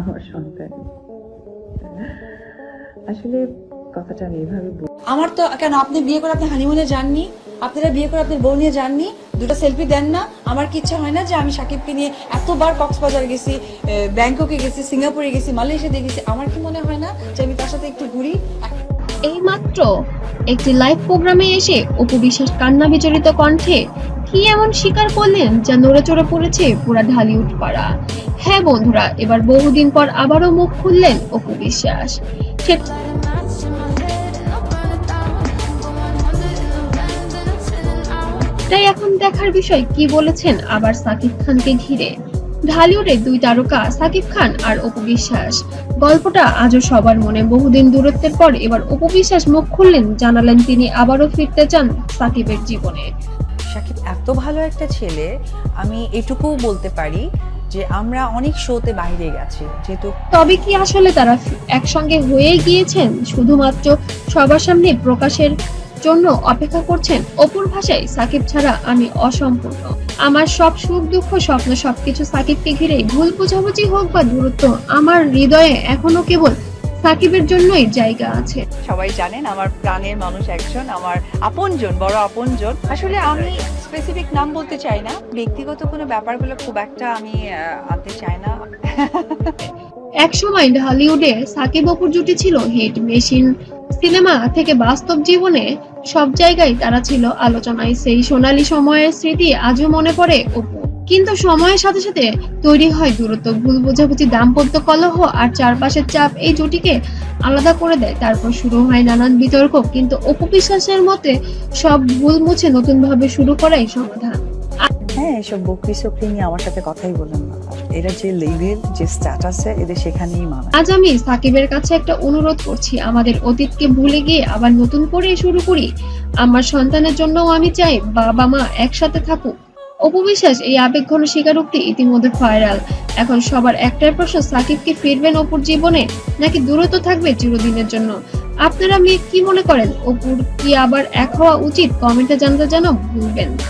আমার সন্তান। আসলে কথাটা আমি এভাবে আমার তো কেন, আপনি বিয়ে করে আপনি হানিমুনে যাননি? আপনারা বিয়ে করে আপনার বউ নিয়ে যাননি? দুটো সেলফি দেন না। আমার কি ইচ্ছা হয় না যে আমি সাকিবকে নিয়ে এতবার কক্সবাজার গেছি ব্যাংককে গেছি, সিঙ্গাপুরে গেছি মালয়েশিয়া গেছি? আমার কি মনে হয় না যে আমি তার সাথে একটু ঘুরি? এইমাত্র একটি লাইভ প্রোগ্রামে এসে অপু বিশ্বাস কান্না বিচলিত কণ্ঠে, কি এমন স্বীকার করলেন যা নড়ে চড়ে পড়েছে পুরা ঢালিউড পাড়া? হ্যাঁ বন্ধুরা, এবার বহুদিন পর আবারও মুখ খুললেন অপু বিশ্বাস তাই এখন দেখার বিষয় কি বলেছেন আবার সাকিব খানকে ঘিরে? ঢালিউডের দুই তারকা সাকিব খান আর অপু বিশ্বাস। গল্পটা আজও সবার মনে বহুদিন দূরত্বের পর এবার অপু বিশ্বাস মুখ খুললেন জানালেন তিনি আবারও ফিরতে চান সাকিবের জীবনে। সাকিব এত ভালো একটা ছেলে আমি এটুকু বলতে পারি যে আমরা অনেক শোতে বাইরে গেছি যেহেতু তবে কি আসলে তারা একসঙ্গে হয়ে গিয়েছেন? শুধুমাত্র সবার সামনে প্রকাশের জন্য অপেক্ষা করছেন অপুর ভাষায়, সাকিব ছাড়া আমি অসম্পূর্ণ। আমার সব সুখ, দুঃখ, স্বপ্ন, সবকিছু সাকিবকে ঘিরে ভুল বোঝাবুঝি হোক বা দূরত্ব, আমার হৃদয়ে এখনও কেবল সাকিবের জন্যই জায়গা আছে। সবাই জানেন আমার প্রাণের মানুষ একজন আমার আপনজন বড় আপনজন। আসলে আমি স্পেসিফিক নাম বলতে চাই না। ব্যক্তিগত কোনো ব্যাপারগুলো খুব একটা আমি আনতে চাই না। একসময় ঢালিউডে সাকিব অপুর জুটি ছিল হিট মেশিন। সিনেমা থেকে বাস্তব জীবনে সব জায়গায় তারা ছিল আলোচনায়। সেই সোনালী সময়ের স্মৃতি আজও মনে পড়ে অপু কিন্তু সময়ের সাথে সাথে তৈরি হয় দূরত্ব। ভুল বোঝাবুঝি দাম্পত্য কলহ আর চারপাশের চাপ এই জুটিকে আলাদা করে দেয়। তারপর শুরু হয় নানান বিতর্ক কিন্তু অপু বিশ্বাসের মতে সব ভুল মুছে নতুন ভাবে শুরু করাই সমাধান। হ্যাঁ এসব বকরি সকরি নিয়ে আমার সাথে কথাই বলেন না। এরা যে লেভেল যে স্ট্যাটাসে এদের সেখানেই মানা আজ আমি সাকিবের কাছে একটা অনুরোধ করছি। আমাদের অতীতকে ভুলে গিয়ে আবার নতুন করে শুরু করি। আমার সন্তানের জন্যও আমি চাই বাবা মা একসাথে থাকুক। অপবিশ্বাস, এই আবেগঘন স্বীকারোক্তি ইতিমধ্যে ভাইরাল এখন সবার একটাই প্রশ্ন সাকিব কি ফিরবেন অপুর জীবনে নাকি দূরত্ব থাকবে চিরদিনের জন্য? আপনারা মেয়ে কি মনে করেন? অপুর কি আবার এক হওয়া উচিত? কমেন্টে জানতে যেন ভুলবেন না।